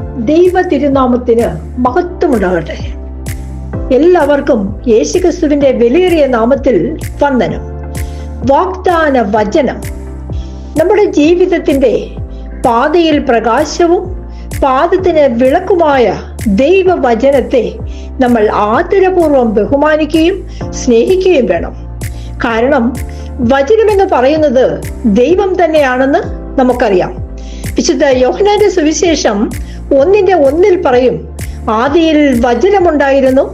ദൈവ തിരുനാമത്തിന് മഹത്വമുണ്ടാകട്ടെ. എല്ലാവർക്കും യേശുക്രിസ്തുവിന്റെ വിലയേറിയ നാമത്തിൽ വന്ദനം. വാഗ്ദാന വചനം. നമ്മുടെ ജീവിതത്തിന്റെ പാതയിൽ പ്രകാശവും പാദത്തിന് വിളക്കുമായ ദൈവവചനത്തെ നമ്മൾ ആദരപൂർവം ബഹുമാനിക്കുകയും സ്നേഹിക്കുകയും വേണം. കാരണം വചനമെന്ന് പറയുന്നത് ദൈവം തന്നെയാണെന്ന് നമുക്കറിയാം. വിശുദ്ധ യോഹനാന്റെ സുവിശേഷം ഒന്നിന്റെ ഒന്നിൽ പറയും ആദിയിൽ വചനമുണ്ടായിരുന്നു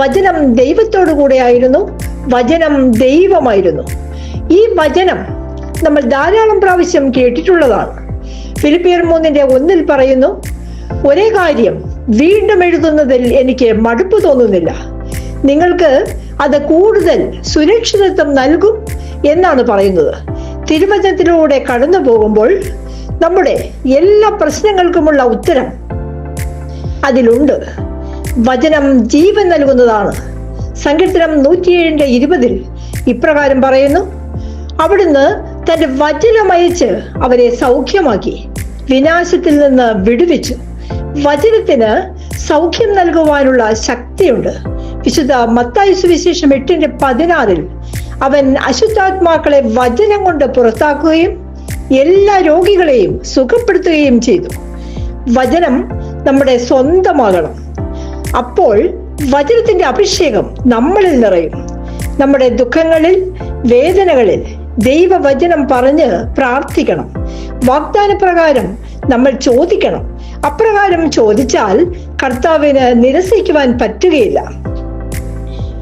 വചനം ദൈവത്തോടു കൂടെയായിരുന്നു വചനം ദൈവമായിരുന്നു. ഈ വചനം നമ്മൾ ധാരാളം പ്രാവശ്യം കേട്ടിട്ടുള്ളതാണ്. ഫിലിപ്പിയർ മൂന്നിന്റെ ഒന്നിൽ പറയുന്നു ഒരേ കാര്യം വീണ്ടും എഴുതുന്നതിൽ എനിക്ക് മടുപ്പ് തോന്നുന്നില്ല. നിങ്ങൾക്ക് അത് കൂടുതൽ സുരക്ഷിതത്വം നൽകും എന്നാണ് പറയുന്നത്. തിരുവചനത്തിലൂടെ കടന്നു പോകുമ്പോൾ നമ്മുടെ എല്ലാ പ്രശ്നങ്ങൾക്കുമുള്ള ഉത്തരം അതിലുണ്ട്. വചനം ജീവൻ നൽകുന്നതാണ്. സങ്കീർത്തനം നൂറ്റിയേഴിന്റെ ഇരുപതിൽ ഇപ്രകാരം പറയുന്നു അവിടുന്ന് തന്റെ വചനമയച്ച് അവരെ സൗഖ്യമാക്കി വിനാശത്തിൽ നിന്ന് വിടുവിച്ചു. വചനത്തിന് സൗഖ്യം നൽകുവാനുള്ള ശക്തിയുണ്ട്. വിശുദ്ധ മത്തായി സുവിശേഷം എട്ടിന്റെ പതിനാറിൽ അവൻ അശുദ്ധാത്മാക്കളെ വചനം കൊണ്ട് പുറത്താക്കുകയും എല്ലാ രോഗികളെയും സുഖപ്പെടുത്തുകയും ചെയ്തു. വചനം നമ്മുടെ സ്വന്തമാകണം. അപ്പോൾ വചനത്തിന്റെ അഭിഷേകം നമ്മളിൽ നിറയും. നമ്മുടെ ദുഃഖങ്ങളിൽ വേദനകളിൽ ദൈവവചനം പറഞ്ഞ് പ്രാർത്ഥിക്കണം. വാഗ്ദാന പ്രകാരം നമ്മൾ ചോദിക്കണം. അപ്രകാരം ചോദിച്ചാൽ കർത്താവിന് നിരസിക്കുവാൻ പറ്റുകയില്ല.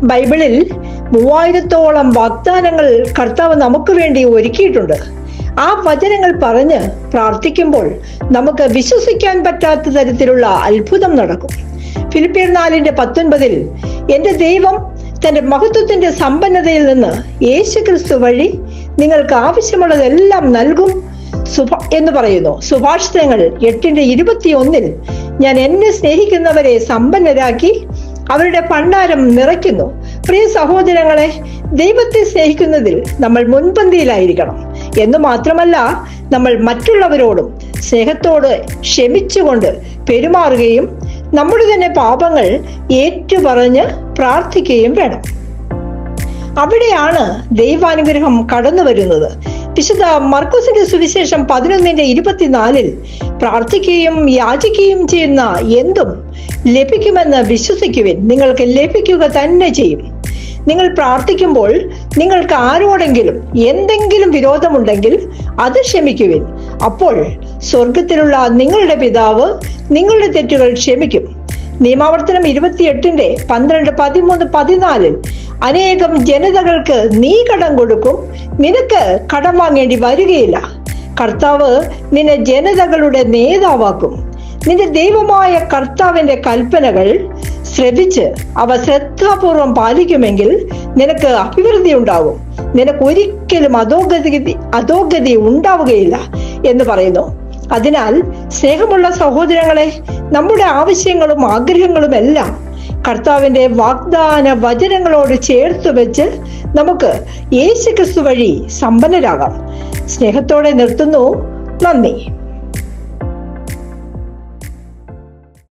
ബൈബിളിൽ മൂവായിരത്തോളം വാഗ്ദാനങ്ങൾ കർത്താവ് നമുക്ക് വേണ്ടി ഒരുക്കിയിട്ടുണ്ട്. ആ വചനങ്ങൾ പറഞ്ഞ് പ്രാർത്ഥിക്കുമ്പോൾ നമുക്ക് വിശ്വസിക്കാൻ പറ്റാത്ത തരത്തിലുള്ള അത്ഭുതം നടക്കും. ഫിലിപ്പിയർ നാലിന്റെ പത്തൊൻപതിൽ എന്റെ ദൈവം തന്റെ മഹത്വത്തിന്റെ സമ്പന്നതയിൽ നിന്ന് യേശു ക്രിസ്തു വഴി നിങ്ങൾക്ക് ആവശ്യമുള്ളതെല്ലാം നൽകും എന്ന് പറയുന്നു. സുഭാഷിതങ്ങൾ എട്ടിന്റെ ഇരുപത്തി ഒന്നിൽ ഞാൻ എന്നെ സ്നേഹിക്കുന്നവരെ സമ്പന്നരാക്കി അവരുടെ ഭണ്ഡാരം നിറയ്ക്കുന്നു. പ്രിയ സഹോദരങ്ങളെ ദൈവത്തെ സ്നേഹിക്കുന്നതിൽ നമ്മൾ മുൻപന്തിയിലായിരിക്കണം. എന്ന് മാത്രമല്ല നമ്മൾ മറ്റുള്ളവരോടും സ്നേഹത്തോട് ക്ഷമിച്ചുകൊണ്ട് പെരുമാറുകയും നമ്മുടെ തന്നെ പാപങ്ങൾ ഏറ്റുപറഞ്ഞ് പ്രാർത്ഥിക്കുകയും വേണം. അവിടെയാണ് ദൈവാനുഗ്രഹം കടന്നു വരുന്നത്. വിശുദ്ധ മർക്കോസിന്റെ സുവിശേഷം പതിനൊന്നിന്റെ ഇരുപത്തിനാലിൽ പ്രാർത്ഥിക്കുകയും യാചിക്കുകയും ചെയ്യുന്ന എന്തും ലഭിക്കുമെന്ന് വിശ്വസിക്കുവിൻ. നിങ്ങൾക്ക് ലഭിക്കുക തന്നെ ചെയ്യും. നിങ്ങൾ പ്രാർത്ഥിക്കുമ്പോൾ നിങ്ങൾക്ക് ആരോടെങ്കിലും എന്തെങ്കിലും വിരോധമുണ്ടെങ്കിൽ അത് ക്ഷമിക്കുവിൻ. അപ്പോൾ സ്വർഗത്തിലുള്ള നിങ്ങളുടെ പിതാവ് നിങ്ങളുടെ തെറ്റുകൾ ക്ഷമിക്കും. നിയമാവർത്തനം ഇരുപത്തിയെട്ടിന്റെ പന്ത്രണ്ട് പതിമൂന്ന് പതിനാലിൽ അനേകം ജനതകൾക്ക് നീ കടം കൊടുക്കും നിനക്ക് കടം വാങ്ങേണ്ടി വരികയില്ല. കർത്താവ് നിന്നെ ജനതകളുടെ നേതാവാക്കും. നിന്റെ ദൈവമായ കർത്താവിന്റെ കൽപ്പനകൾ ശ്രദ്ധിച്ച് അവ ശ്രദ്ധാപൂർവം പാലിക്കുമെങ്കിൽ നിനക്ക് അഭിവൃദ്ധി ഉണ്ടാവും. നിനക്ക് ഒരിക്കലും അധോഗതി അധോഗതി ഉണ്ടാവുകയില്ല എന്ന് പറയുന്നു. അതിനാൽ സ്നേഹമുള്ള സഹോദരങ്ങളെ നമ്മുടെ ആവശ്യങ്ങളും ആഗ്രഹങ്ങളും എല്ലാം കർത്താവിന്റെ വാഗ്ദാന വചനങ്ങളോട് ചേർത്ത് വെച്ച് നമുക്ക് യേശു ക്രിസ്തു വഴി സമ്പന്നരാകാം. സ്നേഹത്തോടെ നിർത്തുന്നു. നന്ദി.